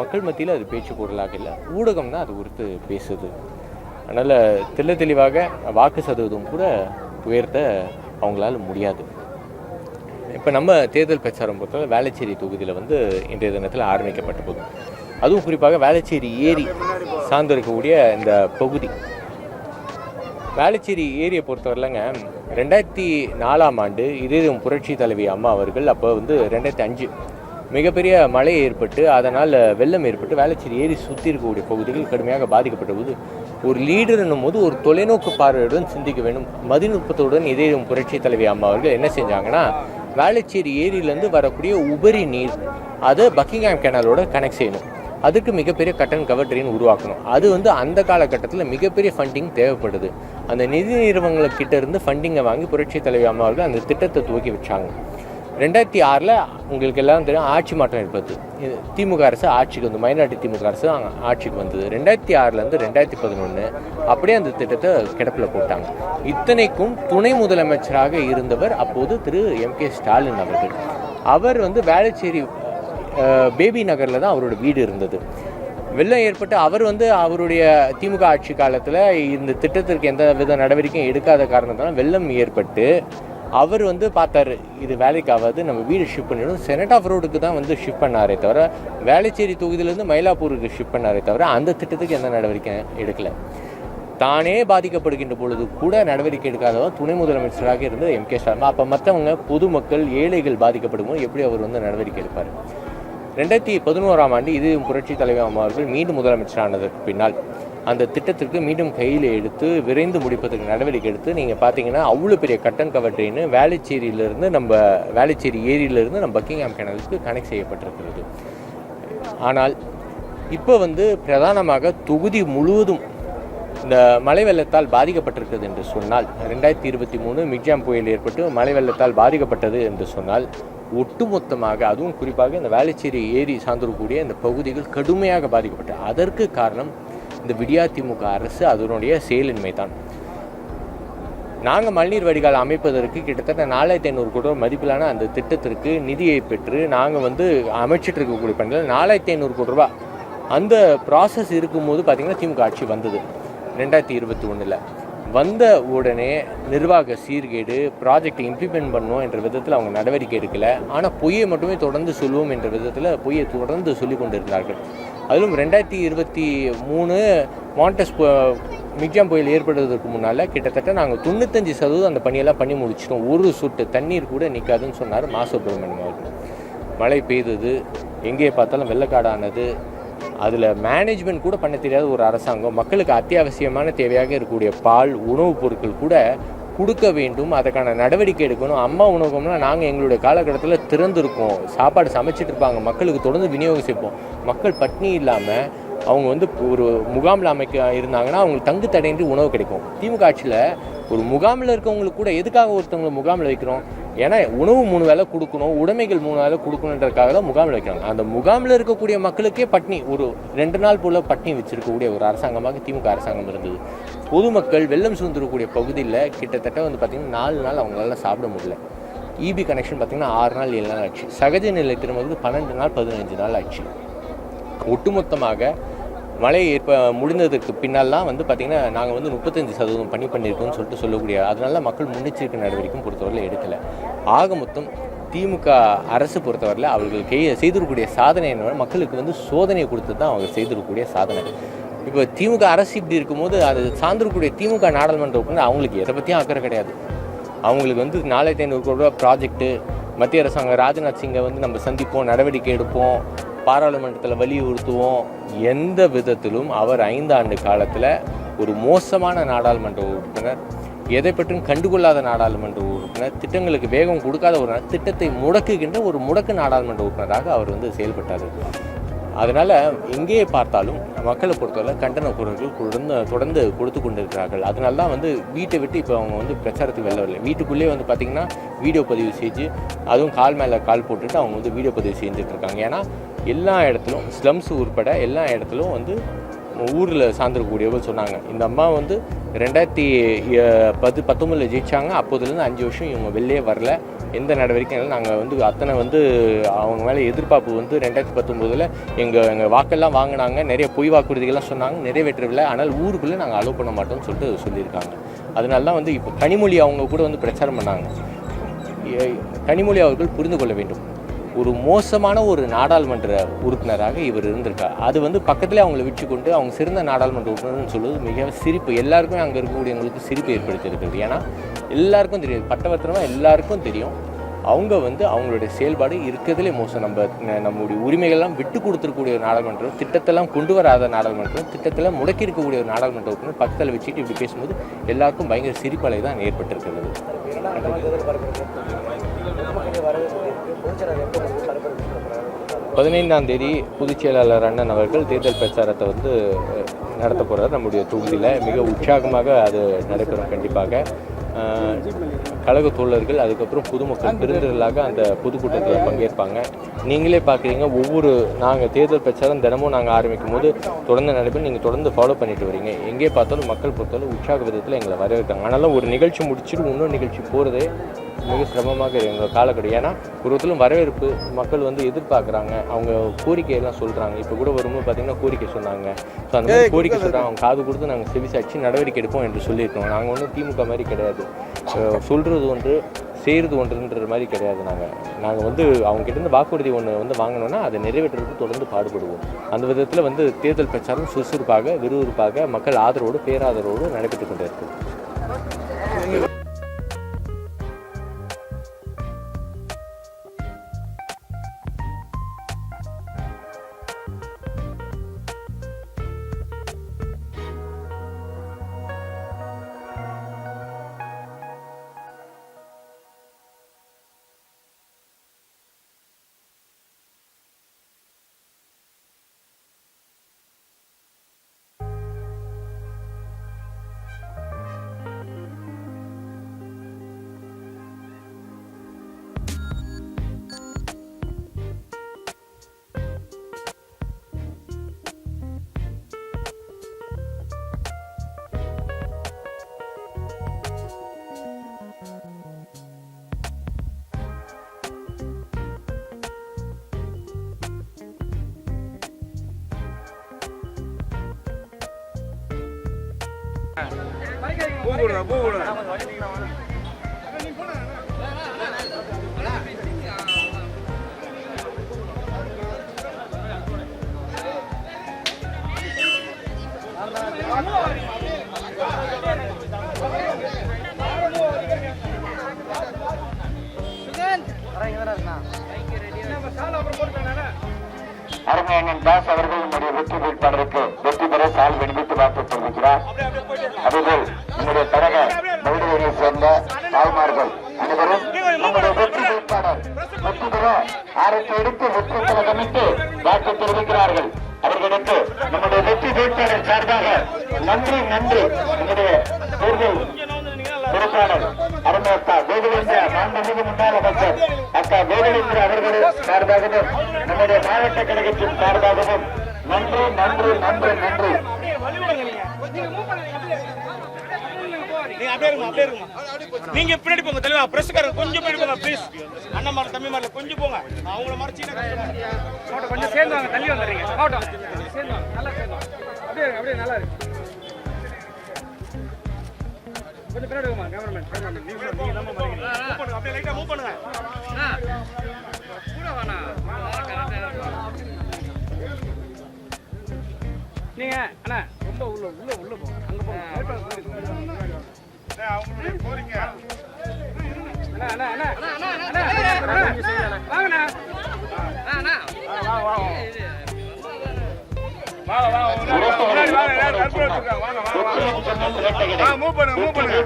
மக்கள் மத்தியில் அது பேச்சு பொருளாக இல்லை. ஊடகம் தான் அது குறித்து பேசுது. அதனால் தெள்ள தெளிவாக வாக்கு சதவீதம் கூட உயர்த்த அவங்களால முடியாது. இப்போ நம்ம தேர்தல் பிரச்சாரம் பொறுத்தவரை வேளச்சேரி தொகுதியில் வந்து இன்றைய தினத்தில் ஆரம்பிக்கப்பட்ட போகுது அதுவும் குறிப்பாக வேளச்சேரி ஏரி சார்ந்து இருக்கக்கூடிய இந்த பகுதி. வேளச்சேரி ஏரியை பொறுத்தவரைலங்க ரெண்டாயிரத்தி நாலாம் ஆண்டு இதயம் புரட்சி தலைவி அம்மா அவர்கள் அப்போ வந்து ரெண்டாயிரத்தி அஞ்சு மிகப்பெரிய மழை ஏற்பட்டு அதனால் வெள்ளம் ஏற்பட்டு வேளச்சேரி ஏரி சுற்றி இருக்கக்கூடிய பகுதிகள் கடுமையாக பாதிக்கப்பட்ட போது ஒரு லீடர் என்னும் போது ஒரு தொலைநோக்கு பார்வையுடன் சிந்திக்க வேண்டும். மதிநுட்பத்துடன் இதயம் புரட்சி தலைவி அம்மா அவர்கள் என்ன செஞ்சாங்கன்னா வேளச்சேரி ஏரியிலேருந்து வரக்கூடிய உபரி நீர் அதை பக்கிங்ஹாம் கேனலோட கனெக்ட் செய்யணும். அதுக்கு மிகப்பெரிய கட்டன் கவர் ட்ரெயின் உருவாக்கணும். அது வந்து அந்த காலகட்டத்தில் மிகப்பெரிய ஃபண்டிங் தேவைப்படுது. அந்த நிதி நிறுவனங்கள்கிட்ட இருந்து ஃபண்டிங்கை வாங்கி புரட்சி தலைவி அம்மா அவர்கள் அந்த திட்டத்தை துவக்கி வச்சாங்க. ரெண்டாயிரத்தி ஆறில் உங்களுக்கு எல்லாம் தெரியும் ஆட்சி மாற்றம் ஏற்படுது. திமுக அரசு ஆட்சிக்கு வந்து மைனாரிட்டி திமுக அரசு ஆட்சிக்கு வந்தது. ரெண்டாயிரத்தி ஆறுலேருந்து ரெண்டாயிரத்தி பதினொன்று அப்படியே அந்த திட்டத்தை கிடப்பில் போட்டாங்க. இத்தனைக்கும் துணை முதலமைச்சராக இருந்தவர் அப்போது திரு எம் கே ஸ்டாலின் அவர்கள். அவர் வந்து வேளச்சேரி பேபி நகரில் தான் அவரோட வீடு இருந்தது. வெள்ளம் ஏற்பட்டு அவர் வந்து அவருடைய திமுக ஆட்சி காலத்தில் இந்த திட்டத்திற்கு எந்த வித நடவடிக்கையும் எடுக்காத காரணத்தால் வெள்ளம் ஏற்பட்டு அவர் வந்து பார்த்தாரு இது வேலைக்கு ஆகாது நம்ம வீடு ஷிஃப்ட் பண்ணிடும் செனட் ஆஃப் ரோடுக்கு தான் வந்து ஷிஃப்ட் பண்ணாரே தவிர வேளச்சேரி தொகுதியிலேருந்து மயிலாப்பூருக்கு ஷிஃப்ட் பண்ணாரே தவிர அந்த திட்டத்துக்கு எந்த நடவடிக்கை எடுக்கலை. தானே பாதிக்கப்படுகின்ற பொழுது கூட நடவடிக்கை எடுக்காதவர் துணை முதலமைச்சராக இருந்த எம் கே சர்மா அப்போ மற்றவங்க பொதுமக்கள் ஏழைகள் பாதிக்கப்படும் போது எப்படி அவர் வந்து நடவடிக்கை எடுப்பார்? ரெண்டாயிரத்தி பதினோராம் ஆண்டு இது புரட்சி தலைவர் அம்மா அவர்கள் மீண்டும் முதலமைச்சரானதற்கு பின்னால். அந்த திட்டத்திற்கு மீண்டும் கையில் எடுத்து விரைந்து முடிப்பதற்கு நடவடிக்கை எடுத்து நீங்கள் பார்த்தீங்கன்னா அவ்வளோ பெரிய கட்டன் கவர் ட்ரெயின் வேளச்சேரியிலிருந்து நம்ம வேளச்சேரி ஏரியிலிருந்து நம்ம பக்கிங்ஹாம் கிணலுக்கு கனெக்ட் செய்யப்பட்டிருக்கிறது. ஆனால் இப்போ வந்து பிரதானமாக தொகுதி முழுவதும் இந்த மழை வெள்ளத்தால் பாதிக்கப்பட்டிருக்கிறது என்று சொன்னால் ரெண்டாயிரத்தி இருபத்தி மூணு மிக்ஜாம் புயல் ஏற்பட்டு மழை வெள்ளத்தால் பாதிக்கப்பட்டது என்று சொன்னால் ஒட்டுமொத்தமாக அதுவும் குறிப்பாக இந்த வேளச்சேரி ஏரி சார்ந்திருக்கக்கூடிய இந்த பகுதிகள் கடுமையாக பாதிக்கப்பட்டது அதற்கு காரணம் இந்த விடியா திமுக அரசு அதனுடைய செயலின்மை தான் நாங்கள் மழைநீர் வடிகால் அமைப்பதற்கு கிட்டத்தட்ட நாலாயிரத்தி ஐநூறு கோடி ரூபாய் மதிப்பிலான அந்த திட்டத்திற்கு நிதியை பெற்று நாங்கள் வந்து அமைச்சிட்டு இருக்கக்கூடிய பணிகள் நாலாயிரத்தி ஐநூறு கோடி ரூபாய். அந்த ப்ராசஸ் இருக்கும்போது பார்த்திங்கன்னா திமுக ஆட்சி வந்தது ரெண்டாயிரத்தி இருபத்தி ஒன்றில் வந்த உடனே நிர்வாக சீர்கேடு ப்ராஜெக்ட் இம்ப்ளிமெண்ட் பண்ணுவோம் என்ற விதத்தில் அவங்க நடவடிக்கை எடுக்கலை. ஆனால் பொய்யை மட்டுமே தொடர்ந்து சொல்லுவோம் என்ற விதத்தில் பொய்யை தொடர்ந்து சொல்லி கொண்டிருந்தார்கள். அதிலும் ரெண்டாயிரத்தி இருபத்தி மூணு மாண்டஸ் மிக்ஜாம் புயல் ஏற்படுவதற்கு முன்னால் கிட்டத்தட்ட நாங்கள் தொண்ணூத்தஞ்சு சதவீதம் அந்த பணியெல்லாம் பண்ணி முடிச்சிட்டோம். ஒரு சுட்டு தண்ணீர் கூட நிற்காதுன்னு சொன்னார் மா சுப்பிரமணியம் அவர்கள். மழை பெய்தது எங்கே பார்த்தாலும் வெள்ளக்காடானது. அதில் மேனேஜ்மெண்ட் கூட பண்ண தெரியாத ஒரு அரசாங்கம். மக்களுக்கு அத்தியாவசியமான தேவையாக இருக்கக்கூடிய பால் உணவுப் பொருட்கள் கூட கொடுக்க வேண்டும் அதற்கான நடவடிக்கை எடுக்கணும். அம்மா உணவகம்னா நாங்கள் எங்களுடைய காலகட்டத்தில் திறந்திருக்கோம். சாப்பாடு சமைச்சிட்டு இருப்பாங்க. மக்களுக்கு தொடர்ந்து விநியோகம் செய்வோம். மக்கள் பட்னி இல்லாமல் அவங்க வந்து ஒரு முகாமில் அமைக்க இருந்தாங்கன்னா அவங்களுக்கு தங்கு தடையின்றி உணவு கிடைக்கும். திமுக ஆட்சியில் ஒரு முகாமில் இருக்கவங்களுக்கு கூட எதுக்காக ஒருத்தவங்களை முகாமில் வைக்கிறோம்? ஏன்னா உணவு மூணு வேளை கொடுக்கணும் உடைமைகள் மூணு வேளை கொடுக்கணுன்றதுக்காக தான் முகாமில் வைக்கிறாங்க. அந்த முகாமில் இருக்கக்கூடிய மக்களுக்கே பட்னி ஒரு ரெண்டு நாள் போல் பட்னி வச்சிருக்கக்கூடிய ஒரு அரசாங்கமாக திமுக அரசாங்கம் இருந்தது. பொதுமக்கள் வெள்ளம் சூழ்ந்துருக்கக்கூடிய பகுதியில் கிட்டத்தட்ட வந்து பார்த்திங்கன்னா நாலு நாள் அவங்களால சாப்பிட முடியல. இபி கனெக்ஷன் பார்த்திங்கன்னா ஆறு நாள் ஏழு நாள் ஆச்சு. சகஜ நிலை வந்து பன்னெண்டு நாள் பதினஞ்சு நாள் ஆச்சு. ஒட்டுமொத்தமாக மழை ஏற்ப முடிந்ததுக்கு பின்னால்லாம் வந்து பார்த்திங்கன்னா நாங்கள் வந்து முப்பத்தஞ்சு சதவீதம் பணி பண்ணியிருக்கோம்னு சொல்லிட்டு சொல்லக்கூடிய அதனால மக்கள் முன்னெச்சரிக்கை நடவடிக்கையும் பொறுத்தவரையில் எடுக்கலை. ஆக மொத்தம் திமுக அரசு பொறுத்தவரையில் அவர்கள் கை செய்திருக்கக்கூடிய சாதனை என்ன மக்களுக்கு வந்து சோதனை கொடுத்து தான் அவங்க செய்திருக்கக்கூடிய சாதனை. இப்போ திமுக அரசு இப்படி இருக்கும்போது அது சார்ந்திருக்கக்கூடிய திமுக நாடாளுமன்ற உறுப்பினர் அவங்களுக்கு எதை பற்றியும் அக்கறை கிடையாது. அவங்களுக்கு வந்து நாலாயிரத்தி ஐநூறு கோடி ரூபா ப்ராஜெக்ட்டு மத்திய அரசாங்கம் ராஜ்நாத் சிங்கை வந்து நம்ம சந்திப்போம் நடவடிக்கை எடுப்போம். பாராளுமன்றத்தில் வலியுறுத்துவோம். எந்த விதத்திலும் அவர் ஐந்தாண்டு காலத்தில் ஒரு மோசமான நாடாளுமன்ற உறுப்பினர் எதை பற்றியும் கண்டுகொள்ளாத நாடாளுமன்ற உறுப்பினர் திட்டங்களுக்கு வேகம் கொடுக்காத ஒரு திட்டத்தை முடக்குகின்ற ஒரு முடக்கு நாடாளுமன்ற உறுப்பினராக அவர் வந்து செயல்பட்டார். அதனால் எங்கேயே பார்த்தாலும் மக்களை பொறுத்தவரை கண்டன குரல்கள் தொடர்ந்து தொடர்ந்து கொடுத்து கொண்டிருக்கிறார்கள். அதனால தான் வந்து வீட்டை விட்டு இப்போ அவங்க வந்து பிரச்சாரத்துக்கு வெளில வரல. வீட்டுக்குள்ளேயே வந்து பார்த்திங்கன்னா வீடியோ பதிவு செஞ்சு அதுவும் கால் மேலே கால் போட்டுட்டு அவங்க வந்து வீடியோ பதிவு செஞ்சுட்டு இருக்காங்க. ஏன்னா எல்லா இடத்துலும் ஸ்லம்ஸ் உட்பட எல்லா இடத்துலும் வந்து ஊரில் சார்ந்திருக்கக்கூடியவர்கள் சொன்னாங்க. இந்த அம்மா வந்து ரெண்டாயிரத்தி பத்து பத்தொம்பதில் ஜெயிச்சாங்க. அப்போதுலேருந்து அஞ்சு வருஷம் இவங்க வெளிலே வரல. எந்த நடவடிக்கையும் நாங்கள் வந்து அத்தனை வந்து அவங்க மேலே எதிர்பார்ப்பு வந்து ரெண்டாயிரத்தி பத்தொம்போதில் எங்கள் எங்கள் வாக்கெல்லாம் வாங்கினாங்க. நிறைய பொய் வாக்குறுதிகள்லாம் சொன்னாங்க. நிறைவேற்றவில்லை. ஆனால் ஊருக்குள்ளே நாங்கள் அலோவ் பண்ண மாட்டோம்னு சொல்லிட்டு சொல்லியிருக்காங்க. அதனால தான் வந்து இப்போ கனிமொழி அவங்க கூட வந்து பிரச்சாரம் பண்ணாங்க. கனிமொழி அவர்கள் புரிந்து கொள்ள வேண்டும். ஒரு மோசமான ஒரு நாடாளுமன்ற உறுப்பினராக இவர் இருந்திருக்கார். அது வந்து பக்கத்திலே அவங்கள வச்சு கொண்டு அவங்க சிறந்த நாடாளுமன்ற உறுப்பினர்னு சொல்வது மிக சிரிப்பு. எல்லாருக்குமே அங்கே இருக்கக்கூடியவங்களுக்கு சிரிப்பு ஏற்படுத்தியிருக்கிறது. ஏன்னா எல்லாருக்கும் தெரியும். பட்டவர்த்தனமாக எல்லாருக்கும் தெரியும். அவங்க வந்து அவங்களுடைய செயல்பாடு இருக்கிறதுலே மோசம். நம்ம நம்முடைய உரிமைகள்லாம் விட்டு கொடுத்துருக்கூடிய ஒரு நாடாளுமன்றம் திட்டத்தெல்லாம் கொண்டு வராத நாடாளுமன்றம் திட்டத்தில் முடக்கி இருக்கக்கூடிய ஒரு நாடாளுமன்ற உறுப்பினர் பக்கத்தில் வச்சுட்டு இப்படி பேசும்போது எல்லாருக்கும் பயங்கர சிரிப்பலை தான் ஏற்பட்டிருக்கிறது. பதினைந்தாம் தேதி பொதுச் செயலாளர் அண்ணன் அவர்கள் தேர்தல் பிரச்சாரத்தை வந்து நடத்த போகிறார் நம்முடைய தொகுதியில் மிக உற்சாகமாக அது நடைபெறும் கண்டிப்பாக. கழக தோழர்கள் அதுக்கப்புறம் பொதுமக்கள் பெருந்திரளாக அந்த பொதுக்கூட்டத்தில் பங்கேற்பாங்க. நீங்களே பார்க்குறீங்க ஒவ்வொரு நாங்கள் தேர்தல் பிரச்சாரம் தினமும் நாங்கள் ஆரம்பிக்கும் போது தொடர்ந்து நடைபெறும். நீங்கள் தொடர்ந்து ஃபாலோ பண்ணிட்டு வரீங்க. எங்கே பார்த்தாலும் மக்கள் பொறுத்தவரை உற்சாக விதத்தில் எங்களை வரவேற்காங்க ஆனாலும் ஒரு நிகழ்ச்சி முடிச்சுட்டு இன்னொரு நிகழ்ச்சி போகிறதே மிக சிரமமாக எங்கள் காலக்கட்டம் ஏன்னா ஒரு ஒருத்தரும் வரவேற்பு மக்கள் வந்து எதிர்பார்க்குறாங்க. அவங்க கோரிக்கையெல்லாம் சொல்கிறாங்க இப்போ கூட வரும்போது பார்த்தீங்கன்னா கோரிக்கை சொன்னாங்க. ஸோ அந்த மாதிரி கோரிக்கை சொல்கிறாங்க அவங்க காது கொடுத்து நாங்கள் செவிசாச்சு நடவடிக்கை எடுப்போம் என்று சொல்லியிருக்கோம். நாங்கள் ஒன்றும் திமுக மாதிரி கிடையாது. சொல்கிறது ஒன்று செய்கிறது ஒன்றுன்ற மாதிரி கிடையாது நாங்கள் நாங்கள் வந்து அவங்க கிட்டேருந்து வாக்குறுதி ஒன்று வந்து வாங்கினோன்னா அதை நிறைவேற்றுறதுக்கு தொடர்ந்து பாடுபடுவோம். அந்த விதத்தில் வந்து தேர்தல் பிரச்சாரம் சுறுசுறுப்பாக விறுவிறுப்பாக மக்கள் ஆதரவோடு பேராதரவோடு நடைபெற்று கொண்டே இருக்குது அருமையண்ணன் தாஸ் அவர்கள் நம்முடைய வெற்றி வேட்பாளருக்கு வெற்றி பெற சால் வேண்டும் வாழ்த்து தெரிவிக்கிறார் நம்முடைய கழக மகளிரை சேர்ந்த தாய்மார்கள் அனைவரும் நம்முடைய வெற்றி வேட்பாளர் வெற்றி பெற அரசு எடுத்து வெற்றி கழகமிட்டு வாழ்த்து தெரிவிக்கிறார்கள். அவர்களுக்கு நம்முடைய வெற்றி வேட்பாளர் சார்பாக நன்றி நன்றி. நம்முடைய தேர்தல் பொறுப்பாளர் மாண்புமிகு முன்னாள் அமைச்சர் அக்கா சார்பாகவும் நம்முடைய மாவட்ட கழகத்தின் சார்பாகவும் நன்றி நன்றி நன்றி நன்றி. நீங்க அப்படியே இருங்க அப்படியே இருங்க. நீங்க பின்னாடி போங்க தெளிவா. பிரஸ்காரர் கொஞ்சம் பின்னாடி போங்க ப்ளீஸ் அண்ணன் மாதிரி தம்பி மாதிரி கொஞ்சம் போங்க. அவங்கள மறைச்சிட்டு கொஞ்சம் சேர்ந்து வாங்க தள்ளி வந்துடுறீங்க. ஆகட்டும் சேர்ந்து வாங்க நல்லா சேர்ந்து அப்படியே இருங்க அப்படியே நல்லா இருக்கு கொஞ்சம் பின்னாடி வாங்க கேமராமேன் கேமராமேன் நீங்க நீங்க நம்ம மூவ் பண்ணுங்க அப்படியே லைட்டா மூவ் பண்ணுங்க. கூட வேணாம் நீங்க அண்ணா ரொம்ப உள்ள உள்ள உள்ள போங்க. அங்க போங்க. அவங்களுடைய கோரிக்கை. அண்ணா அண்ணா அண்ணா. அண்ணா அண்ணா வாங்கண்ணா. அண்ணா வாங்க வாங்க மூவ் பண்ணுங்க மூவ் பண்ணுங்க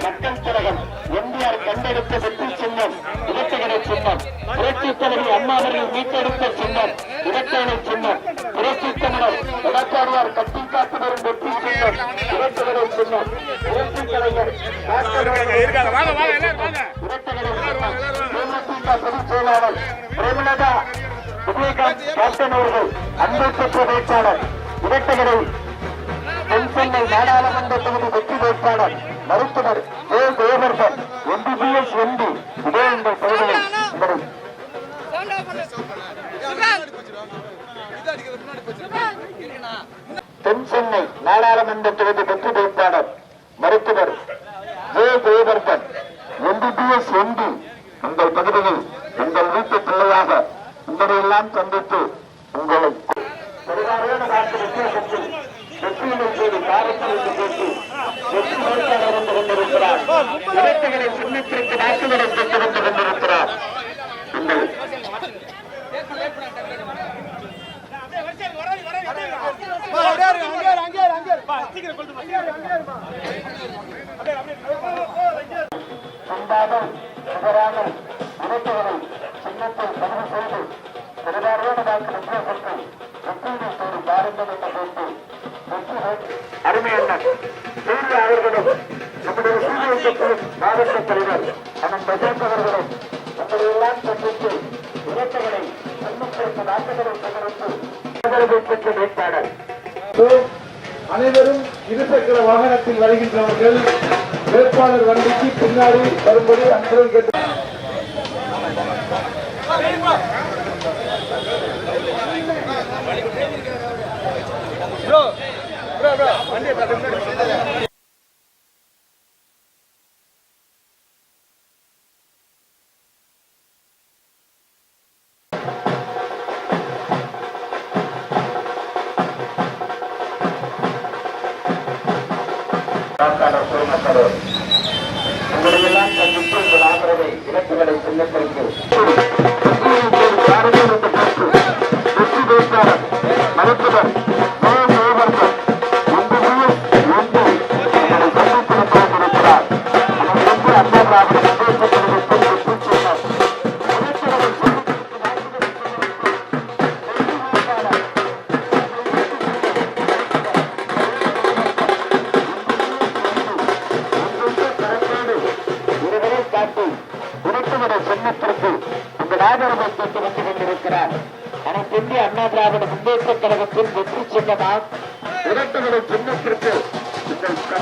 மக்கள் கண்டெடுத்த வெற்றி சின்னம் இரட்டைகளை சின்னம் புரட்சி தலைவி அம்மா அவர்கள் மீட்டெடுத்த சின்னம் இரட்டைகளை சின்னம் புரட்சி தமிழர் எடப்பாடியார் கட்டி காத்து வரும் வெற்றி சின்னம் இரட்டைகளை சின்னம் புரட்சி பொதுச் செயலாளர் பிரேமலதா விஜயகாந்த் கேப்டன் அவர்கள் அன்பு பெற்ற வேட்பாளர் இரட்டைகளை சென்னை நாடாளுமன்ற தொகுதி வெற்றி வேட்பாளர் மருத்துவர் ஏ எம்பிபிஎஸ் எம்பி உங்கள் தென் சென்னை நாடாளுமன்ற தொகுதி வெற்றி வேட்பாளர் மருத்துவர் ஜே ஜெயவர்தன் அனைவரும் இருசக்கர வாகனத்தில் வருகின்றவர்கள் வேட்பாளர் வண்டிக்கு பின்னாடி வரும்படி அன்புடன் கேட்டு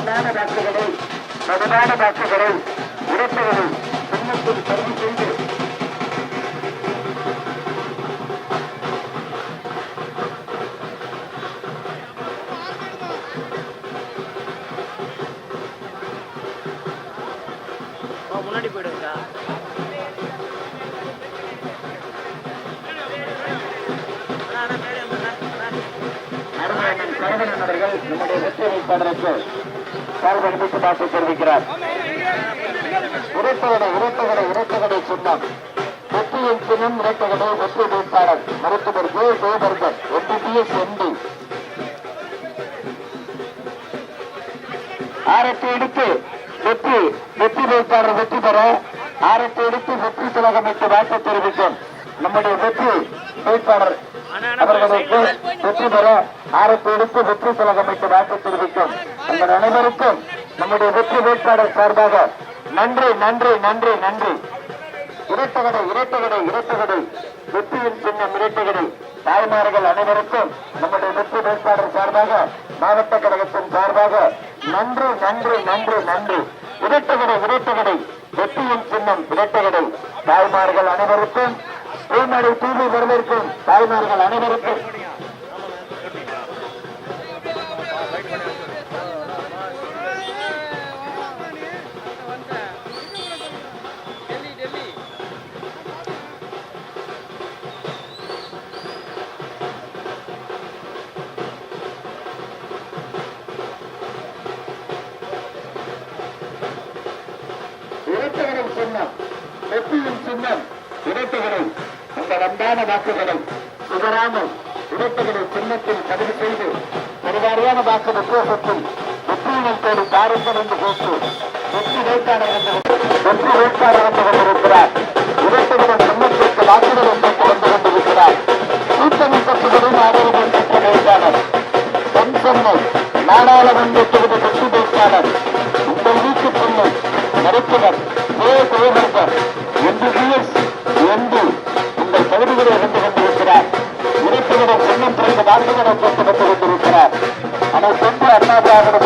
கண்ணான வாக்குகளை மகனான வாக்குகளை இரட்டுகளை சின்னத்தில் பதிவு செய்து. முன்னாடி போயிடுங்கக்கா நம்முடைய வெற்றி வேட்பாளருக்கு சார்பளித்து பார்த்து தெரிவிக்கிறார். இரட்டகடை இரட்டகடை இரட்டகடை சின்னம். வெற்றியின் சின்னம் இரட்டகடை வெற்றி வேட்பாளர். மருத்துவர் ஜே. ஜெயபர்கர் MBBS MP. ஆரத்தை எடுத்து வெற்றி வெற்றி வேட்பாளர் வெற்றி பெற ஆரத்தை எடுத்து வெற்றி திலகம் திலகமிட்டு வாழ்த்து தெரிவிக்கும் நம்முடைய வெற்றி வேட்பாளர் அவர்களுக்கு வெற்றி பெற ஆரத்தை எடுத்து வெற்றி திலகமிட்டு வாக்கு தெரிவிக்கும். உங்கள் அனைவருக்கும் நம்முடைய வெற்றி வேட்பாளர் சார்பாக நன்றி நன்றி நன்றி நன்றி. இரட்டகடை இரட்டகடை இரட்டகடை. வெற்றியின் சின்னம் இரட்டகடை. தாய்மார்கள் அனைவருக்கும் நம்முடைய வெற்றி வேட்பாளர் சார்பாக மாவட்ட கழகத்தின் சார்பாக நன்றி நன்றி நன்றி நன்றி. இரட்டகடை இரட்டகடை. வெற்றியின் சின்னம் இரட்டகடை. தாய்மார்கள் அனைவருக்கும் பூமடை தூவி வரவேற்கும் தாய்மார்கள் அனைவருக்கும் வராமல் இரட்டைகளை சின்னத்தில் பதிவு செய்து பெருவாரியான வாக்கு வித்தியாசத்தில் வெற்றியினை தேடி காருங்கள் என்று கேட்டு வெற்றி வேட்பாளர் என்று வெற்றி வேட்பாளர் என்று கொண்டிருக்கிறார் இரட்டைகளை சின்னத்திற்கு வாக்குகள் என்று கலந்து கொண்டிருக்கிறார். கூட்டணி கட்சிகளின் ஆதரவு பெற்ற வேட்பாளர். தென் சென்னை நாடாளுமன்ற தொகுதி வெற்றி வேட்பாளர். உங்கள் வீட்டு பெண்ணை மருத்துவர் ஏ தேவர்கர் கார்த்திகனை சேர்த்து வைத்துக் கொண்டிருக்கிறார். ஆனால் சென்று அண்ணா திராவிட